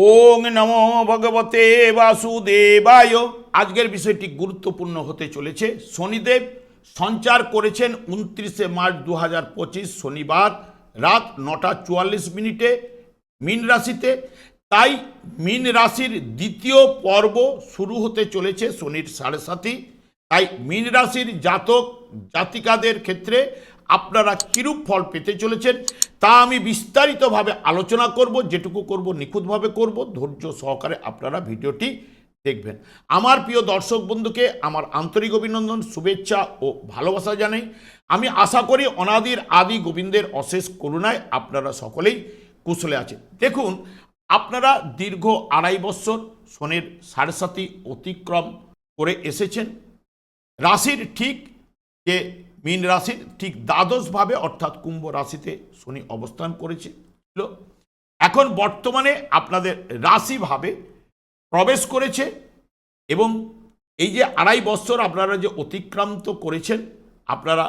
ওং নমো ভগবতে বাসুদেবায়। আজকের বিষয়টি গুরুত্বপূর্ণ হতে চলেছে। শনিদেব সঞ্চার করেছেন উনত্রিশে মার্চ দু হাজার পঁচিশ শনিবার রাত নটা চুয়াল্লিশ মিনিটে মীন রাশিতে। তাই মীন রাশির দ্বিতীয় পর্ব শুরু হতে চলেছে শনির সাড়ে সাথী তাই মীন রাশির জাতক জাতিকাদের ক্ষেত্রে আপনারা কিরূপ ফল পেতে চলেছেন, তা আমি বিস্তারিতভাবে আলোচনা করব, যেটুকু করব, নিখুঁতভাবে করব। ধৈর্য সহকারে আপনারা ভিডিওটি দেখবেন। আমার প্রিয় দর্শক বন্ধুকে আমার আন্তরিক অভিনন্দন, শুভেচ্ছা ও ভালোবাসা জানাই। আমি আশা করি অনাদির আদি গোবিন্দের অশেষ করুণায় আপনারা সকলেই কুশলে আছেন। দেখুন, আপনারা দীর্ঘ আড়াই বছর শনির সাড়ে সাথী অতিক্রম করে এসেছেন। রাশির ঠিক যে মীন রাশির ঠিক দ্বাদশভাবে অর্থাৎ কুম্ভ রাশিতে শনি অবস্থান করেছিল এখন বর্তমানে আপনাদের রাশিভাবে প্রবেশ করেছে এবং এই যে আড়াই বছর আপনারা যে অতিক্রান্ত করেছেন, আপনারা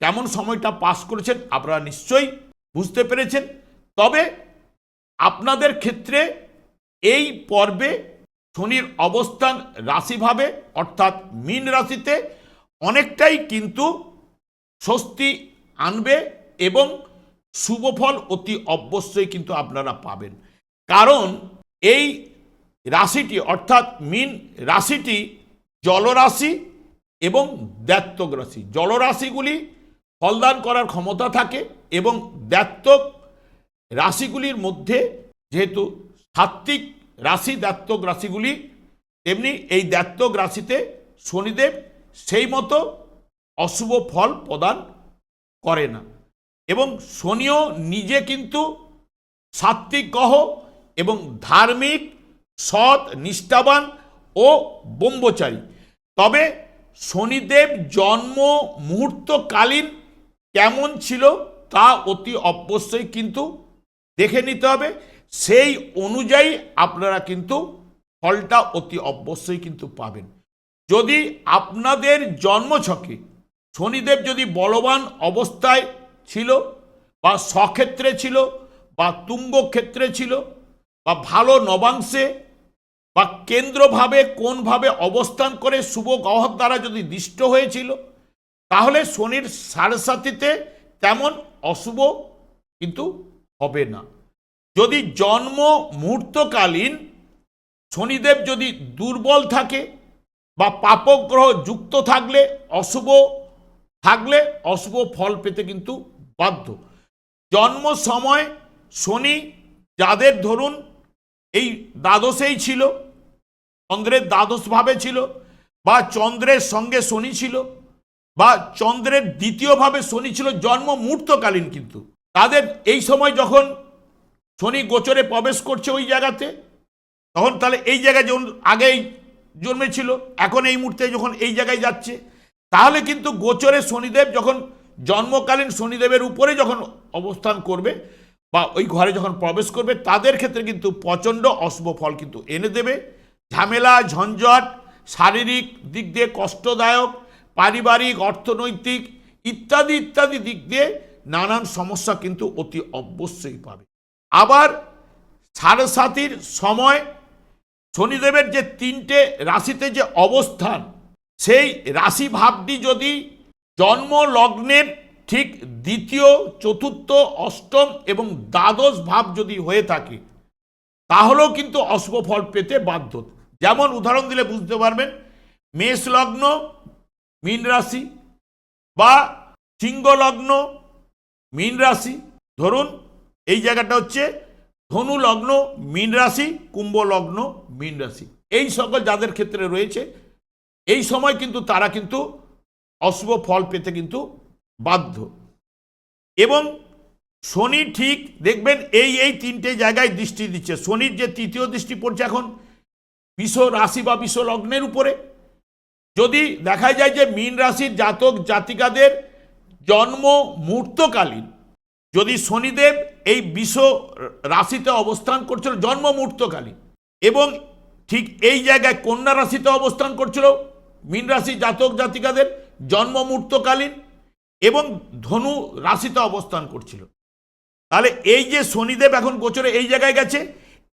কেমন সময়টা পাস করেছেন আপনারা নিশ্চয়ই বুঝতে পেরেছেন। তবে আপনাদের ক্ষেত্রে এই পর্বে শনির অবস্থান রাশিভাবে অর্থাৎ মীন রাশিতে অনেকটাই কিন্তু স্বস্তি আনবে এবং শুভফল অতি অবশ্যই কিন্তু আপনারা পাবেন। কারণ এই রাশিটি অর্থাৎ মীন রাশিটি জলরাশি এবং দ্ব্যাত্তক রাশি। জলরাশিগুলি ফলদান করার ক্ষমতা থাকে এবং দ্ব্যাত্তক রাশিগুলির মধ্যে যেহেতু সাত্ত্বিক রাশি দ্ব্যাত্তক রাশিগুলি, তেমনি এই দ্ব্যাত্তক রাশিতে শনিদেব সেই মতো অশুভ ফল প্রদান করে না। এবং শনিও নিজে কিন্তু সাত্ত্বিক গ্রহ এবং ধার্মিক, সৎ, নিষ্ঠাবান ও ব্রহ্মচারী। তবে শনিদেব জন্ম মুহূর্তকালীন কেমন ছিল তা অতি অবশ্যই কিন্তু দেখে নিতে হবে। সেই অনুযায়ী আপনারা কিন্তু ফলটা অতি অবশ্যই কিন্তু পাবেন। যদি আপনাদের জন্মছকে শনিদেব যদি বলবান অবস্থায় ছিল, বা স্বক্ষেত্রে ছিল, বা তুঙ্গ ক্ষেত্রে ছিল, বা ভালো নবাংশে, বা কেন্দ্রভাবে কোনভাবে অবস্থান করে শুভ গ্রহর দ্বারা যদি দৃষ্ট হয়েছিল, তাহলে শনির সারসাথীতে তেমন অশুভ কিন্তু হবে না। যদি জন্ম মুহূর্তকালীন শনিদেব যদি দুর্বল থাকে, বা পাপগ্রহ যুক্ত থাকলে অশুভ থাকলে অশুভ ফল পেতে কিন্তু বাধ্য। জন্ম সময় শনি যাদের ধরুন এই দ্বাদশেই ছিল, চন্দ্রের দ্বাদশভাবে ছিল, বা চন্দ্রের সঙ্গে শনি ছিল, বা চন্দ্রের দ্বিতীয়ভাবে শনি ছিল, জন্ম মুহূর্তকালীন কিন্তু। তাদের এই সময় যখন শনি গোচরে প্রবেশ করছে ওই জায়গাতে, তখন তাহলে এই জায়গায় যখন আগেই জন্মেছিল, এখন এই মুহূর্তে যখন এই জায়গায় যাচ্ছে তাহলে কিন্তু গোচরে শনিদেব যখন জন্মকালীন শনিদেবের উপরে যখন অবস্থান করবে বা ওই ঘরে যখন প্রবেশ করবে, তাদের ক্ষেত্রে কিন্তু প্রচণ্ড অশুভ ফল কিন্তু এনে দেবে। ঝামেলা, ঝঞ্ঝট, শারীরিক দিক দিয়ে কষ্টদায়ক, পারিবারিক, অর্থনৈতিক ইত্যাদি ইত্যাদি দিক দিয়ে নানান সমস্যা কিন্তু অতি অবশ্যই পাবে। আবার সাড়ে সাতির সময় শনিদেবের যে তিনটে রাশিতে যে অবস্থান সেই রাশি ভাবটি যদি জন্ম লগ্নের ঠিক দ্বিতীয়, চতুর্থ, অষ্টম এবং দ্বাদশ ভাব যদি হয়ে থাকে, তাহলেও কিন্তু অশুভ ফল পেতে বাধ্য। যেমন উদাহরণ দিলে বুঝতে পারবেন, মেষ লগ্ন, মীন রাশি বা সিংহ লগ্ন, মীন রাশি। ধরুন, এই জায়গাটা হচ্ছে ধনু লগ্ন, মীন রাশি, কুম্ভ লগ্ন, মীন রাশি। এই সকল যাদের ক্ষেত্রে রয়েছে এই সময় কিন্তু তারা কিন্তু অশুভ ফল পেতে কিন্তু বাধ্য। এবং শনি ঠিক, দেখবেন এই এই তিনটে জায়গায় দৃষ্টি দিচ্ছে। শনির যে তৃতীয় দৃষ্টি পড়ছে এখন বিশ্ব রাশি বা বিশ্ব লগ্নের উপরে। যদি দেখা যায় যে মীন রাশির জাতক জাতিকাদের জন্ম মুহূর্তকালীন, যদি শনিদেব এই বিশ্ব রাশিতে অবস্থান করছিল জন্ম মুহূর্তকালীন, এবং ঠিক এই জায়গায় কন্যা রাশিতে অবস্থান করছিল মীন রাশি জাতক জাতিকাদের জন্ম মুহূর্তকালীন এবং ধনু রাশিতে অবস্থান করছিল। তাহলে এই যে শনিদেব এখন গোচরে এই জায়গায় গেছে,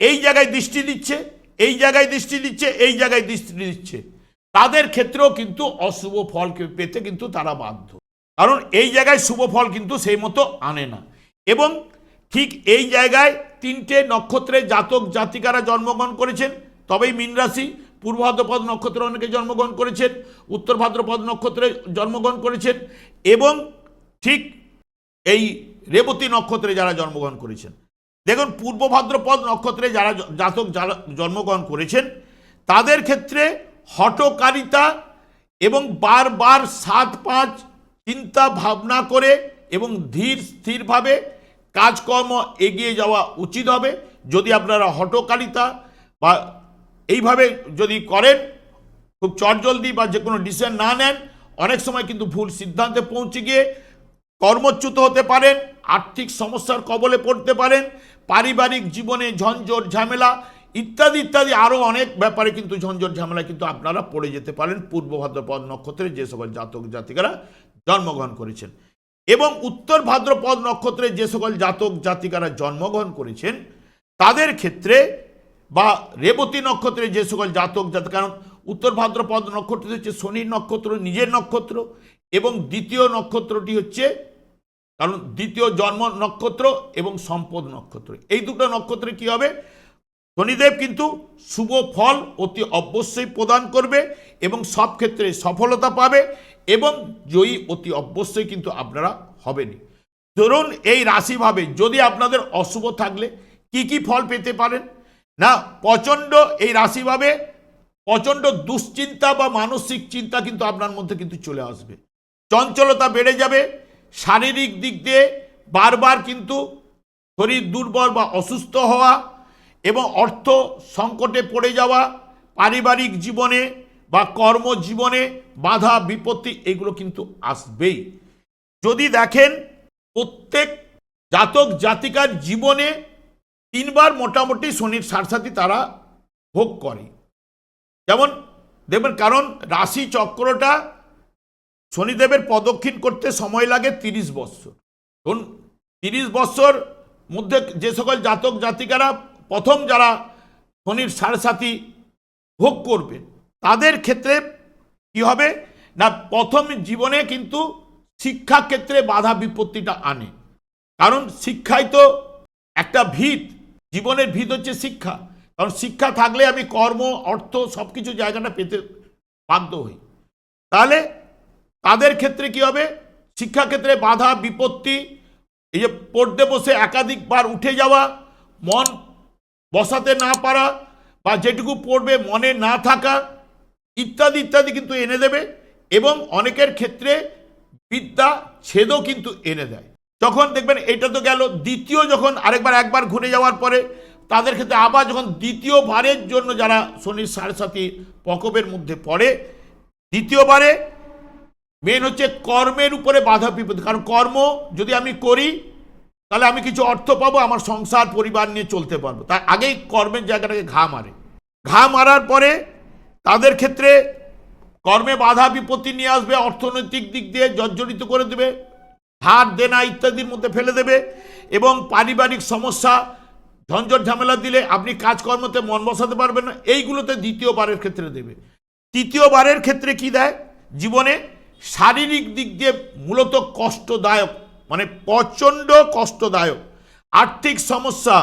এই জায়গায় দৃষ্টি দিচ্ছে, এই জায়গায় দৃষ্টি দিচ্ছে, এই জায়গায় দৃষ্টি দিচ্ছে। তাদের ক্ষেত্রেও কিন্তু অশুভ ফল পেতে কিন্তু তারা বাধ্য। কারণ এই জায়গায় শুভ ফল কিন্তু সেই মতো আনে না। এবং ঠিক এই জায়গায় তিনটে নক্ষত্রে জাতক জাতিকারা জন্মগ্রহণ করেছেন, তবেই মীন রাশি পূর্ব ভাদ্রপদ নক্ষত্রে অনেকে জন্মগ্রহণ করেছেন? উত্তর ভাদ্রপদ নক্ষত্রে জন্মগ্রহণ করেছেন এবং ঠিক এই রেবতী নক্ষত্রে যারা জন্মগ্রহণ করেছেন। দেখুন পূর্ব ভাদ্রপদ নক্ষত্রে যারা জাতক যারা জন্মগ্রহণ করেছেন, তাদের ক্ষেত্রে হটকারিতা এবং বারবার সাত পাঁচ চিন্তা ভাবনা করে এবং ধীর স্থিরভাবে কাজকর্ম এগিয়ে যাওয়া উচিত হবে। যদি আপনারা হটকারিতা বা এইভাবে যদি করেন, খুব চটজলদি বা যে কোনো ডিসিশন না নেন, অনেক সময় কিন্তু ভুল সিদ্ধান্তে পৌঁছে গিয়ে কর্মচ্যুত হতে পারেন, আর্থিক সমস্যার কবলে পড়তে পারেন, পারিবারিক জীবনে ঝঞ্ঝট, ঝামেলা ইত্যাদি ইত্যাদি আরও অনেক ব্যাপারে কিন্তু ঝঞ্ঝট, ঝামেলা কিন্তু আপনারা পড়ে যেতে পারেন পূর্ব ভাদ্রপদ নক্ষত্রে যে সকল জাতক, জাতিকারা জন্মগ্রহণ করেছেন। এবং উত্তর ভাদ্রপদ নক্ষত্রে যে সকল জাতক, জাতিকারা জন্মগ্রহণ করেছেন, তাদের ক্ষেত্রে বা রেবতী নক্ষত্রে যে সকল জাতক জাতক কারণ উত্তর ভাদ্রপদ নক্ষত্রটি হচ্ছে শনির নক্ষত্র, নিজের নক্ষত্র, এবং দ্বিতীয় নক্ষত্রটি হচ্ছে, কারণ দ্বিতীয় জন্ম নক্ষত্র এবং সম্পদ নক্ষত্র। এই দুটো নক্ষত্রে কি হবে? শনিদেব কিন্তু শুভ ফল অতি অবশ্যই প্রদান করবে এবং সব ক্ষেত্রে সফলতা পাবে এবং জয়ী অতি অবশ্যই কিন্তু আপনারা হবেনই ধরুন এই রাশিভাবে যদি আপনাদের অশুভ থাকলে কি কি ফল পেতে পারেন? না, প্রচণ্ড এই রাশিভাবে প্রচণ্ড দুশ্চিন্তা বা মানসিক চিন্তা কিন্তু আপনার মধ্যে কিন্তু চলে আসবে। চঞ্চলতা বেড়ে যাবে, শারীরিক দিক দিয়ে বারবার কিন্তু শরীর দুর্বল বা অসুস্থ হওয়া এবং অর্থ সংকটে পড়ে যাওয়া, পারিবারিক জীবনে বা কর্মজীবনে বাধা, বিপত্তি এগুলো কিন্তু আসবেই। যদি দেখেন প্রত্যেক জাতক জাতিকার জীবনে তিনবার মোটামুটি শনির সারসাথী তারা ভোগ করে। যেমন দেখবেন কারণ, রাশি চক্রটা শনিদেবের প্রদক্ষিণ করতে সময় লাগে তিরিশ বৎসর। ধরুন, তিরিশ বৎসর মধ্যে যে সকল জাতক জাতিকারা প্রথম যারা শনির সারসাথী ভোগ করবেন তাদের ক্ষেত্রে কি হবে? না, প্রথম জীবনে কিন্তু শিক্ষাক্ষেত্রে বাধা বিপত্তিটা আনে। কারণ শিক্ষাই তো একটা ভিত জীবনের ভিত হচ্ছে শিক্ষা। কারণ শিক্ষা থাকলে আমি কর্ম, অর্থ সব কিছু জায়গাটা পেতে বাধ্য হই। তাহলে তাদের ক্ষেত্রে কি হবে? শিক্ষাক্ষেত্রে বাধা, বিপত্তি, এই যে পড়তে বসে একাধিকবার উঠে যাওয়া, মন বসাতে না পারা বা যেটুকু পড়বে মনে না থাকা ইত্যাদি ইত্যাদি কিন্তু এনে দেবে এবং অনেকের ক্ষেত্রে বিদ্যা ছেদও কিন্তু এনে দেয়। যখন দেখবেন এটা তো গেল দ্বিতীয় যখন আরেকবার একবার ঘুরে যাওয়ার পরে তাদের ক্ষেত্রে আবার যখন দ্বিতীয়বারের জন্য যারা শনির সাড়ে সাথী প্রকোপের মধ্যে পড়ে, দ্বিতীয়বারে মেন হচ্ছে কর্মের উপরে বাধা বিপত্তি। কারণ কর্ম যদি আমি করি, তাহলে আমি কিছু অর্থ পাবো, আমার সংসার, পরিবার নিয়ে চলতে পারব। তাই আগেই কর্মের জায়গাটাকে ঘা মারে। ঘা মারার পরে তাদের ক্ষেত্রে কর্মে বাধা বিপত্তি নিয়ে আসবে, অর্থনৈতিক দিক দিয়ে জর্জরিত করে দেবে। ধার দেনা ইত্যাদির মধ্যে ফেলে দেবে এবং পারিবারিক সমস্যা, ঝঞ্ঝট ঝামেলা দিলে আপনি কাজকর্মতে মন বসাতে পারবেন না, এইগুলোতে দ্বিতীয়বারের ক্ষেত্রে দেবে। তৃতীয়বারের ক্ষেত্রে কি দেয়? জীবনে শারীরিক দিক দিয়ে মূলত কষ্টদায়ক মানে প্রচণ্ড কষ্টদায়ক, আর্থিক সমস্যা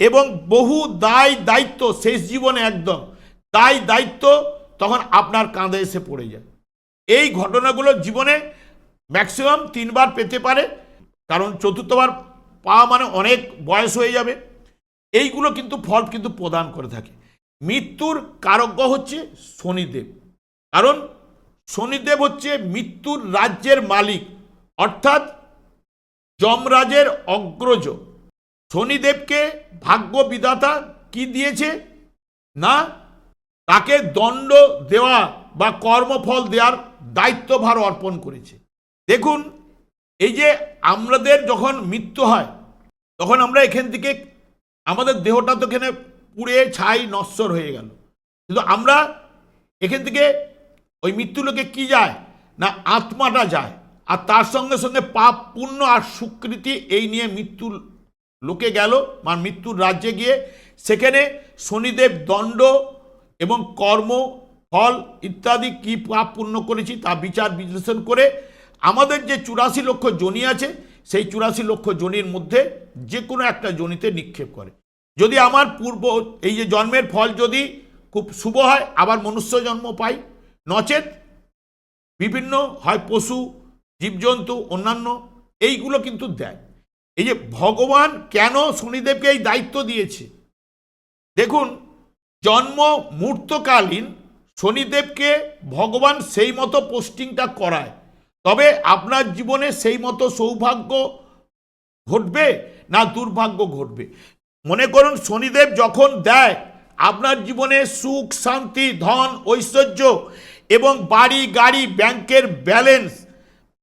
এবং বহু দায় দায়িত্ব, শেষ জীবনে একদম, দায় দায়িত্ব তখন আপনার কাঁধে এসে পড়ে যায়। এই ঘটনাগুলো জীবনে ম্যাক্সিমাম তিনবার পেতে পারে, কারণ চতুর্থবার পাওয়া মানে অনেক বয়স হয়ে যাবে। এইগুলো কিন্তু ফল কিন্তু প্রদান করে থাকে। মৃত্যুর কারজ্ঞ হচ্ছে শনিদেব। কারণ শনিদেব হচ্ছে মৃত্যুর রাজ্যের মালিক, অর্থাৎ যমরাজের অগ্রজ। শনিদেবকে ভাগ্য বিধাতা কি দিয়েছে? না, তাকে দণ্ড দেওয়া বা কর্মফল দেওয়ার দায়িত্বভার অর্পণ করেছে। দেখুন, এই যে আমাদের যখন মৃত্যু হয়, তখন আমরা এখান থেকে আমাদের দেহটা তো এখানে পুড়ে ছাই নশ্বর হয়ে গেল। কিন্তু আমরা এখান থেকে ওই মৃত্যু লোকে কি যায়? না, আত্মাটা যায়। আর তার সঙ্গে সঙ্গে পাপ, পুণ্য আর সুকৃতি এই নিয়ে মৃত্যুর লোকে গেল। মানে মৃত্যুর রাজ্যে গিয়ে সেখানে শনিদেব দণ্ড এবং কর্ম, ফল ইত্যাদি কি পাপ, পুণ্য করেছি তা বিচার, বিশ্লেষণ করে আমাদের যে চুরাশি লক্ষ জনি আছে, সেই চুরাশি লক্ষ জনির মধ্যে যে কোনো একটা জনিতে নিক্ষেপ করে। যদি আমার পূর্ব, এই যে জন্মের ফল যদি খুব শুভ হয়, আবার মনুষ্য জন্ম পাই, নচেত বিভিন্ন হয় পশু, জীবজন্তু, অন্যান্য, এইগুলো কিন্তু দেয়। এই যে ভগবান কেন শনিদেবকে এই দায়িত্ব দিয়েছে? দেখুন, জন্ম মুহূর্তকালীন শনিদেবকে ভগবান সেই মতো পোস্টিংটা করায়। তবে আপনার জীবনে সেই মতো সৌভাগ্য ঘটবে না দুর্ভাগ্য ঘটবে। মনে করুন শনিদেব যখন দেয়, আপনার জীবনে সুখ, শান্তি, ধন, ঐশ্বর্য এবং বাড়ি, গাড়ি, ব্যাংকের ব্যালেন্স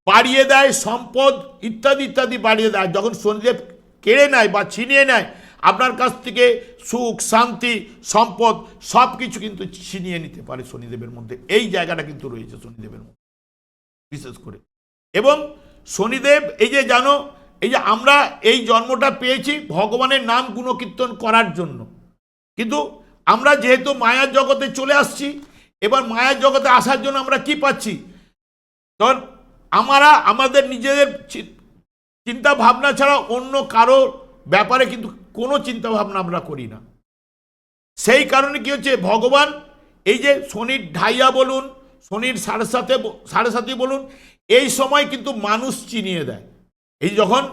বাড়িয়ে দেয়, সম্পদ ইত্যাদি ইত্যাদি বাড়িয়ে দেয়। যখন শনিদেব কেড়ে নেয় বা ছিনিয়ে নেয়, আপনার কাছ থেকে সুখ, শান্তি, সম্পদ সব কিছু কিন্তু ছিনিয়ে নিতে পারে শনিদেবের মধ্যে। এই জায়গাটা কিন্তু রয়েছে শনিদেবের মধ্যে। বিশেষ করে। এবং শনিদেব, এই যে জানো, এই যে আমরা এই জন্মটা পেয়েছি ভগবানের নাম গুণকীর্তন করার জন্য। কিন্তু আমরা যেহেতু মায়ার জগতে চলে আসছি, এবার মায়ার জগতে আসার জন্য আমরা কি পাচ্ছি? তখন আমরা, আমাদের নিজেদের চিন্তা ভাবনা ছাড়া অন্য কারও ব্যাপারে কিন্তু কোনো চিন্তা ভাবনা আমরা করি না। সেই কারণে কি হচ্ছে, ভগবান এই যে শনির ঢাইয়া বলুন শনির সাড়ে সাথে সাড়ে সাথে বলুন, এই সময় কিন্তু মানুষ চিনিয়ে দেয়। এই যখন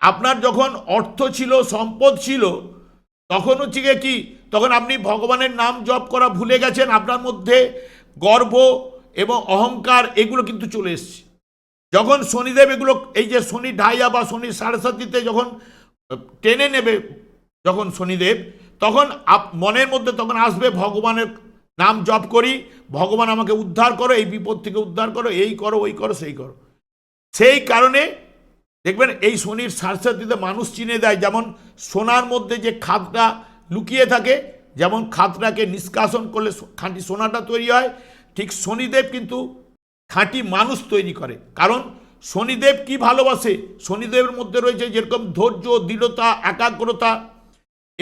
আপনার যখন অর্থ ছিল, সম্পদ ছিল, তখন হচ্ছে কি, তখন আপনি ভগবানের নাম জপ করা ভুলে গেছেন, আপনার মধ্যে গর্ব এবং অহংকার এগুলো কিন্তু চলে এসছে। যখন শনিদেব এগুলো, এই যে শনি ঢাইয়া বা শনি সাড়ে সাতিতে যখন টেনে নেবে যখন শনিদেব, তখন আপ- মনের মধ্যে তখন আসবে ভগবানের নাম জপ করি, ভগবান আমাকে উদ্ধার করো, এই বিপদ থেকে উদ্ধার করো, এই করো, ওই করো, সেই করো। সেই কারণে দেখবেন এই শনির সারসাতিতে মানুষ চিনে দেয়, যেমন সোনার মধ্যে যে খাদটা লুকিয়ে থাকে, যেমন খাদটাকে নিষ্কাশন করলে খাঁটি সোনাটা তৈরি হয়, ঠিক শনিদেব কিন্তু খাঁটি মানুষ তৈরি করে। কারণ শনিদেব কি ভালোবাসে? শনিদেবের মধ্যে রয়েছে যেরকম ধৈর্য, দৃঢ়তা, একাগ্রতা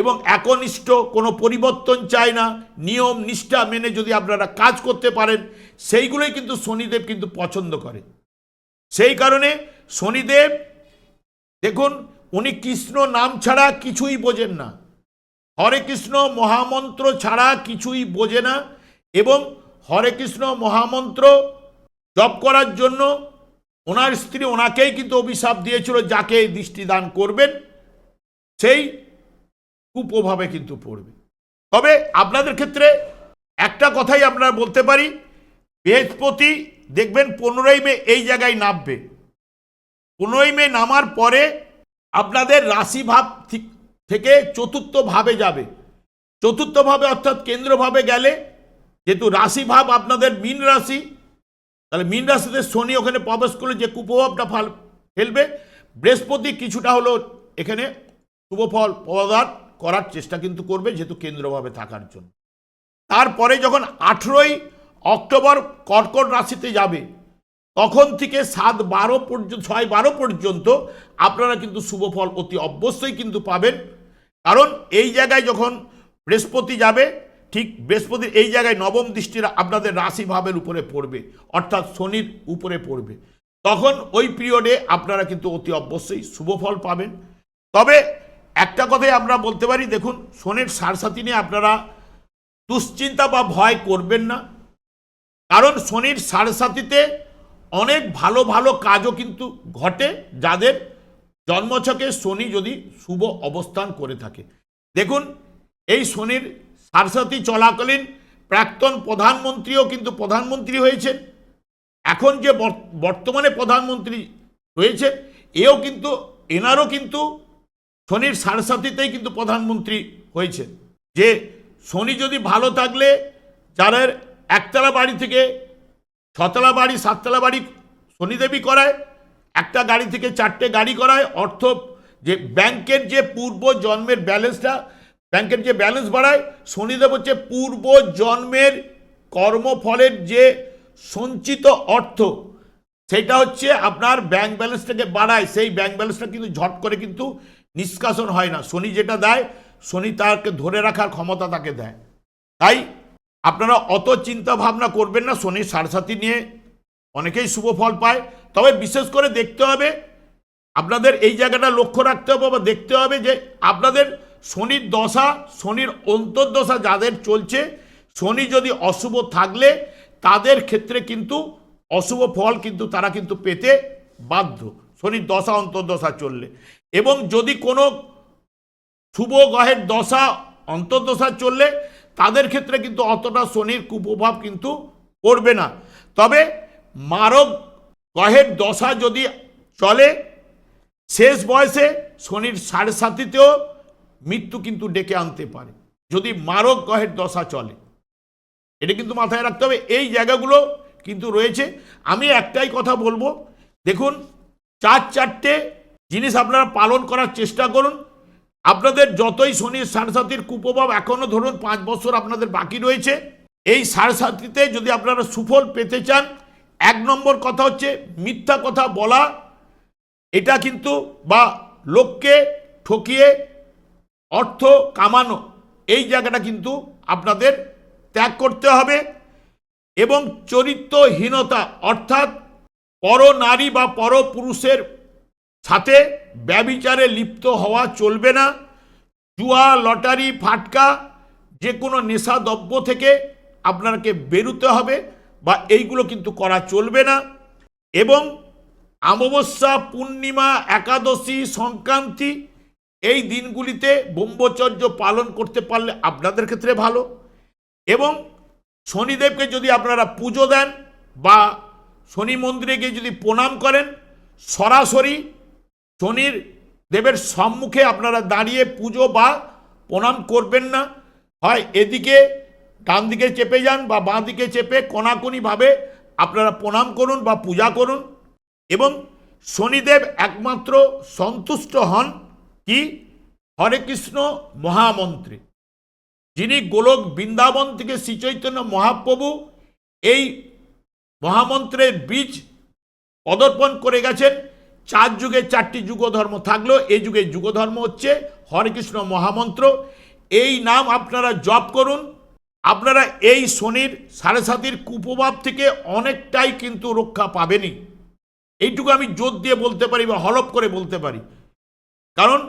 এবং একনিষ্ঠ, কোনো পরিবর্তন চায় না। নিয়ম, নিষ্ঠা মেনে যদি আপনারা কাজ করতে পারেন, সেইগুলোই কিন্তু শনিদেব কিন্তু পছন্দ করে। সেই কারণে শনিদেব, দেখুন, উনি কৃষ্ণ নাম ছাড়া কিছুই বোঝেন না। হরে কৃষ্ণ মহামন্ত্র ছাড়া কিছুই বোঝে না এবং হরে কৃষ্ণ মহামন্ত্র জপ করার জন্য ওনার স্ত্রী ওনাকেই কিন্তু অভিশাপ দিয়েছিল, যাকে এই দৃষ্টি দান করবেন। সেই কুপ্রভাবে কিন্তু পড়বে। তবে আপনাদের ক্ষেত্রে একটা কথাই আপনারা বলতে পারি, বৃহস্পতি দেখবেন পনেরোই মে এই জায়গায় নামবে। পনেরোই মে নামার পরে আপনাদের রাশিভাব থেকে চতুর্থ ভাবে যাবে। চতুর্থ ভাবে অর্থাৎ কেন্দ্রভাবে গেলে যেহেতু রাশিভাব আপনাদের মীন রাশি, তাহলে মীন রাশিতে শনি ওখানে প্রবেশ করলে যে কুপ্রভাবটা ফাল, ফেলবে, বৃহস্পতি কিছুটা হলো এখানে শুভ ফল প্রদান করার চেষ্টা কিন্তু করবে যেহেতু কেন্দ্রভাবে থাকার জন্য। তারপরে যখন আঠেরোই অক্টোবর কর্কট রাশিতে যাবে, তখন থেকে সাত বারো পর্যন্ত ছয় বারো পর্যন্ত আপনারা কিন্তু শুভ ফল অতি অবশ্যই কিন্তু পাবেন। কারণ এই জায়গায় যখন বৃহস্পতি যাবে, ঠিক বৃহস্পতির এই জায়গায় নবম দৃষ্টির আপনাদের রাশি ভাবের উপরে পড়বে, অর্থাৎ শনির উপরে পড়বে। তখন ওই পিরিয়ডে আপনারা কিন্তু অতি অবশ্যই শুভ ফল পাবেন। তবে একটা কথাই আমরা বলতে পারি, দেখুন শনির সারসাথী নিয়ে আপনারা দুশ্চিন্তা বা ভয় করবেন না। কারণ শনির সাড়ে সাতিতে অনেক ভালো ভালো কাজও কিন্তু ঘটে, যাদের জন্মছকে শনি যদি শুভ অবস্থান করে থাকে। দেখুন, এই শনির সারসাতি চলাকালীন প্রাক্তন প্রধানমন্ত্রীও কিন্তু প্রধানমন্ত্রী হয়েছেন। এখন যে বর্তমানে প্রধানমন্ত্রী রয়েছেন, এও কিন্তু, এনারও কিন্তু শনির সারসাতিতেই কিন্তু প্রধানমন্ত্রী হয়েছে যে শনি যদি ভালো থাকলে যারা একতলা বাড়ি থেকে ছতলা বাড়ি, সাততলা বাড়ি শনিদেবী করায়, একটা গাড়ি থেকে চারটে গাড়ি করায়, অর্থ যে ব্যাংকের যে পূর্ব জন্মের ব্যালেন্সটা, ব্যাংকের যে ব্যালেন্স বাড়ায়, শনিদেব হচ্ছে পূর্ব জন্মের কর্মফলের যে সঞ্চিত অর্থ, সেটা হচ্ছে আপনার ব্যাংক ব্যালেন্সটাকে বাড়ায়, সেই ব্যাংক ব্যালেন্সটা কিন্তু ঝট করে কিন্তু নিষ্কাশন হয় না। শনি যেটা দেয়, শনি তাকে ধরে রাখার ক্ষমতা তাকে দেয়। তাই আপনারা অত চিন্তা ভাবনা করবেন না, শনির সারসাথী নিয়ে অনেকেই শুভ ফল পায়। তবে বিশেষ করে দেখতে হবে, আপনাদের এই জায়গাটা লক্ষ্য রাখতে হবে বা দেখতে হবে যে আপনাদের শনির দশা, শনির অন্তর্দশা যাদের চলছে, শনি যদি অশুভ থাকলে তাদের ক্ষেত্রে কিন্তু অশুভ ফল কিন্তু তারা কিন্তু পেতে বাধ্য। শনির দশা, অন্তর্দশা চললে। এবং যদি কোনো শুভ গ্রহের দশা, অন্তর্দশা চললে তাদের ক্ষেত্রে কিন্তু অতটা শনির কুপ্রভাব কিন্তু পড়বে না। তবে মারক গ্রহের দশা যদি চলে, শেষ বয়সে শনির সাড়ে সাতিতেও মৃত্যু কিন্তু ডেকে আনতে পারে, যদি মারক গ্রহের দশা চলে। এটা কিন্তু মাথায় রাখতে হবে। এই জায়গাগুলো কিন্তু রয়েছে। আমি একটাই কথা বলব। দেখুন, চার চারটে জিনিস আপনারা পালন করার চেষ্টা করুন। আপনাদের যতই শনির সারসাতির কুপ্রভাব এখনও ধরুন পাঁচ বছর আপনাদের বাকি রয়েছে, এই সারসাতিতে যদি আপনারা সুফল পেতে চান, এক নম্বর কথা হচ্ছে মিথ্যা কথা বলা, এটা কিন্তু বা লোককে ঠকিয়ে অর্থ কামানো, এই জায়গাটা কিন্তু আপনাদের ত্যাগ করতে হবে এবং চরিত্রহীনতা অর্থাৎ পর নারী বা পর পুরুষের সাথে ব্যবিচারে লিপ্ত হওয়া চলবে না। জুয়া, লটারি, ফাটকা যে কোনো নেশাদ্রব্য থেকে আপনাকে বেরুতে হবে বা এইগুলো কিন্তু করা চলবে না। এবং অমাবস্যা, পূর্ণিমা, একাদশী সংক্রান্তি, এই দিনগুলিতে ব্রহ্মচর্য পালন করতে পারলে আপনাদের ক্ষেত্রে ভালো। এবং শনিদেবকে যদি আপনারা পুজো দেন বা শনি মন্দিরে গিয়ে যদি প্রণাম করেন, সরাসরি শনির দেবের সম্মুখে আপনারা দাঁড়িয়ে পুজো বা প্রণাম করবেন না। হয় এদিকে ডান দিকে চেপে যান বা বাঁ দিকে চেপে কোনাকুনিভাবে আপনারা প্রণাম করুন বা পূজা করুন। এবং শনিদেব একমাত্র সন্তুষ্ট হন কি? হরে কৃষ্ণ মহামন্ত্রে। যিনি গোলক বৃন্দাবন থেকে শ্রীচৈতন্য মহাপ্রভু এই মহামন্ত্রের বীজ পদর্পণ করে গেছেন। চার যুগে চারটি যুগধর্ম থাকল। এই যুগে যুগধর্ম হচ্ছে হরে কৃষ্ণ মহামন্ত্র। এই নাম আপনারা জপ করুন। আপনারা এই শনির সাড়ে সাতির কুপ্রভাব থেকে অনেকটাই কিন্তু রক্ষা পাবেনই। এইটুকু আমি জোর দিয়ে বলতে পারি বা হলপ করে বলতে পারি। কারণ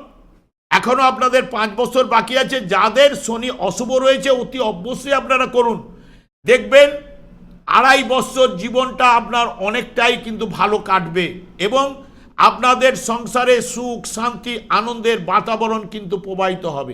এখনও আপনাদের পাঁচ বছর বাকি আছে। যাদের শনি অশুভ রয়েছে, অতি অবশ্যই আপনারা করুন। দেখবেন আড়াই বছর জীবনটা আপনার অনেকটাই কিন্তু ভালো কাটবে এবং আপনাদের সংসারে সুখ শান্তি আনন্দের বাতাবরণ কিন্তু প্রবাহিত হবে।